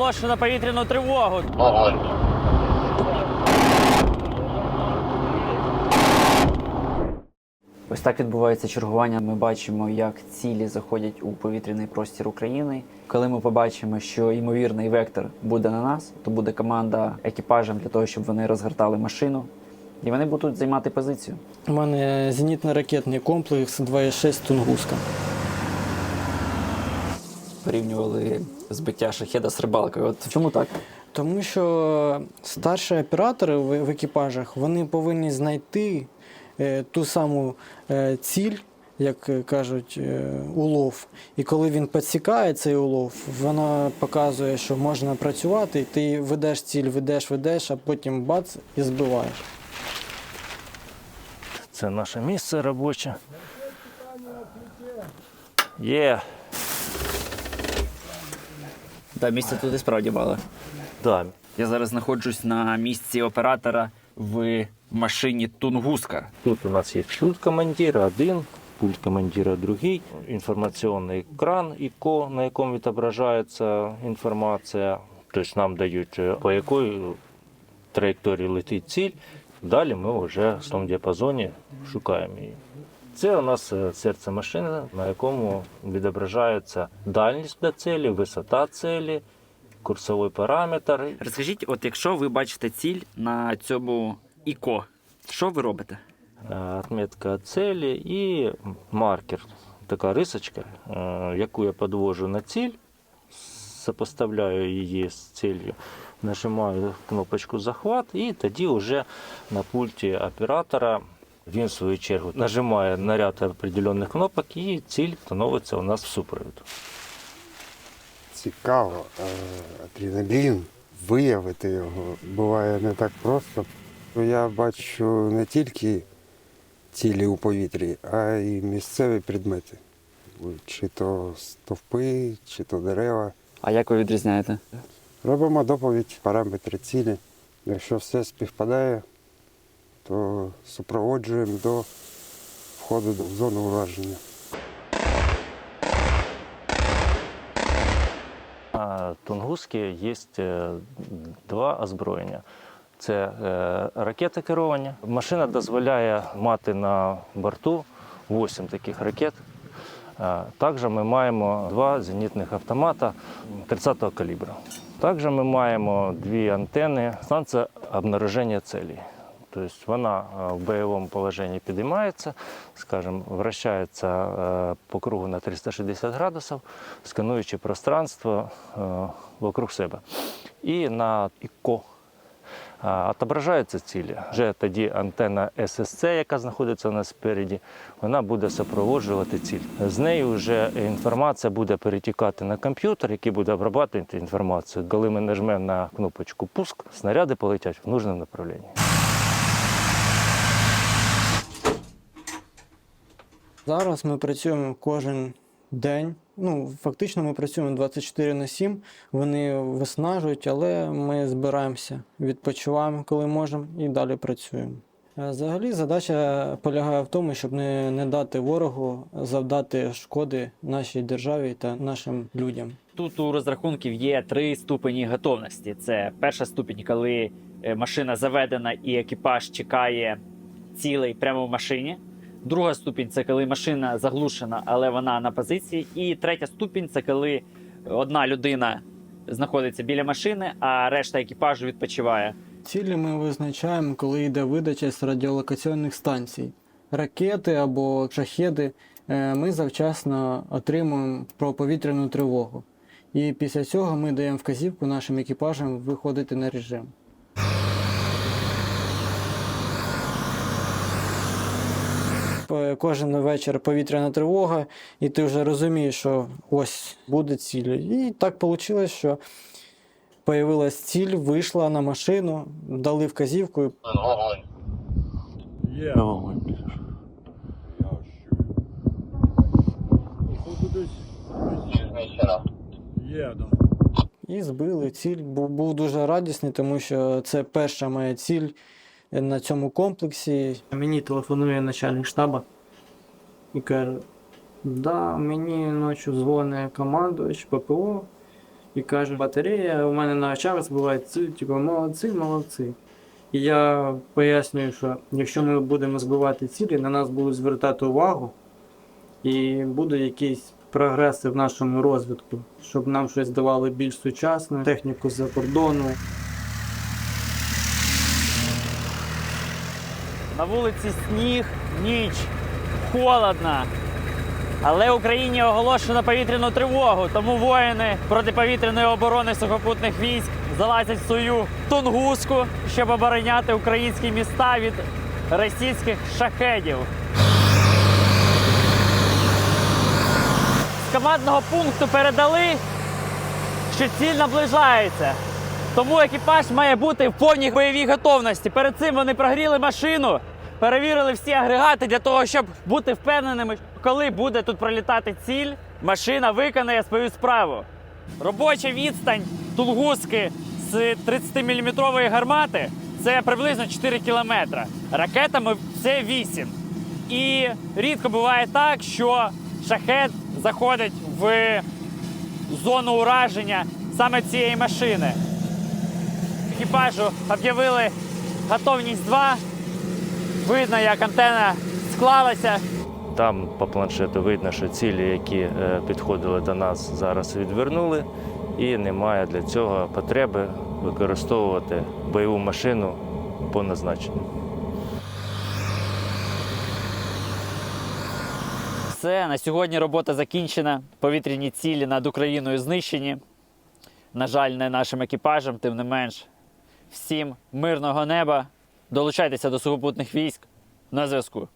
оголошено повітряну тривогу. Ось так відбувається чергування. Ми бачимо, як цілі заходять у повітряний простір України. Коли ми побачимо, що ймовірний вектор буде на нас, то буде команда екіпажем для того, щоб вони розгортали машину, і вони будуть займати позицію. У мене зенітно-ракетний комплекс 2,6 Тунгуска. Порівнювали збиття шахеда з рибалкою. От чому так? Тому що старші оператори в, в екіпажах вони повинні знайти е, ту саму е, ціль, як кажуть, е, улов. І коли він підсікає цей улов, воно показує, що можна працювати, і ти ведеш ціль, ведеш, ведеш, а потім бац і збиваєш. Це наше місце робоче. Є. Да, місце туди справді мало. Да. Я зараз знаходжусь на місці оператора в машині Тунгуска. Тут у нас є пульт командира один, пульт командира другий, інформаційний екран ІКО, на якому відображається інформація. Тобто нам дають, е, по якої траєкторії летить ціль. Далі ми вже в тому діапазоні шукаємо її. Це у нас е, серце машини, на якому відображається дальність до цілі, висота цілі, курсовий параметр. Розкажіть, от якщо ви бачите ціль на цьому ІКО, що ви робите? Е, Отметка цілі і маркер, така рисочка, е, яку я підвожу на ціль, сопоставляю її з ціллю, нажимаю кнопочку захват, і тоді вже на пульті оператора він в свою чергу нажимає на ряд определених кнопок і ціль становиться у нас в супровід. цікаво, е, адреналін, виявити його буває не так просто. Я бачу не тільки цілі у повітрі, а й місцеві предмети. Чи то стовпи, чи то дерева. А як ви відрізняєте? Робимо доповідь, параметри цілі. Якщо все співпадає, то супроводжуємо до входу в зону ураження. На Тунгусці є два озброєння. Це е, ракети керування. Машина дозволяє мати на борту 8 таких ракет. Е, Також ми маємо два зенітних автомата 30-го калібру. Також ми маємо дві антени, станція обнаруження цілей. Тобто вона е, в бойовому положенні підіймається, скажімо, вращається е, по кругу на 360 градусів, скануючи пространство е, вокруг себе. І на ІКО отображаються цілі. Вже тоді антенна ССЦ, яка знаходиться у нас спереді, вона буде супроводжувати ціль. З нею вже інформація буде перетікати на комп'ютер, який буде обрабатувати інформацію. Коли ми нажмемо на кнопочку пуск, снаряди полетять в нужному направленні. Зараз ми працюємо кожен день. Ну, фактично, ми працюємо 24 на 7. Вони виснажують, але ми збираємося, відпочиваємо, коли можемо, і далі працюємо. Взагалі, задача полягає в тому, щоб не, не дати ворогу завдати шкоди нашій державі та нашим людям. Тут у розрахунків є три ступені готовності. Це перша ступінь, коли е, машина заведена і екіпаж чекає цілей прямо в машині. Друга ступінь це коли машина заглушена, але вона на позиції. І третя ступінь це коли одна людина знаходиться біля машини, а решта екіпажу відпочиває. Цілі ми визначаємо, коли йде видача з радіолокаційних станцій. Ракети або шахеди е, ми завчасно отримуємо про повітряну тривогу. І після цього ми даємо вказівку нашим екіпажам виходити на режим. Кожен вечір повітряна тривога, і ти вже розумієш, що ось буде ціль. І так вийшло, що появилась ціль, вийшла на машину, дали вказівку. і І збили ціль. Був дуже радісний, тому що це перша моя ціль на цьому комплексі. Мені телефонує начальник штабу і каже: да, мені ночі дзвонить командувач ППО і каже, батарея у мене на очах збивається, типу, молодці, молодці. І я пояснюю, що якщо ми будемо збивати цілі, на нас будуть звертати увагу, і будуть якісь прогреси в нашому розвитку, щоб нам щось давали більш сучасне, техніку з-за кордону. На вулиці сніг, ніч, холодно. Але Україні оголошено повітряну тривогу, тому воїни протиповітряної оборони сухопутних військ залазять в свою тунгуску, щоб обороняти українські міста від російських шахедів. З командного пункту передали, що ціль наближається. Тому екіпаж має бути в повній бойовій готовності. Перед цим вони прогріли машину, перевірили всі агрегати для того, щоб бути впевненими, коли буде тут пролітати ціль, машина виконає свою справу. Робоча відстань Тунгуски з 30-мм гармати це приблизно 4 кілометри. Ракетами це 8. І рідко буває так, що шахет заходить в зону ураження саме цієї машини екіпажу об'явили готовність 2. Видно, як антенна склалася. Там по планшету видно, що цілі, які е, підходили до нас, зараз відвернули, і немає для цього потреби використовувати бойову машину по назначенню. Все, на сьогодні робота закінчена. Повітряні цілі над Україною знищені. На жаль, не нашим екіпажем, тим не менш. Всім мирного неба. Долучайтеся до сухопутних військ. На зв'язку.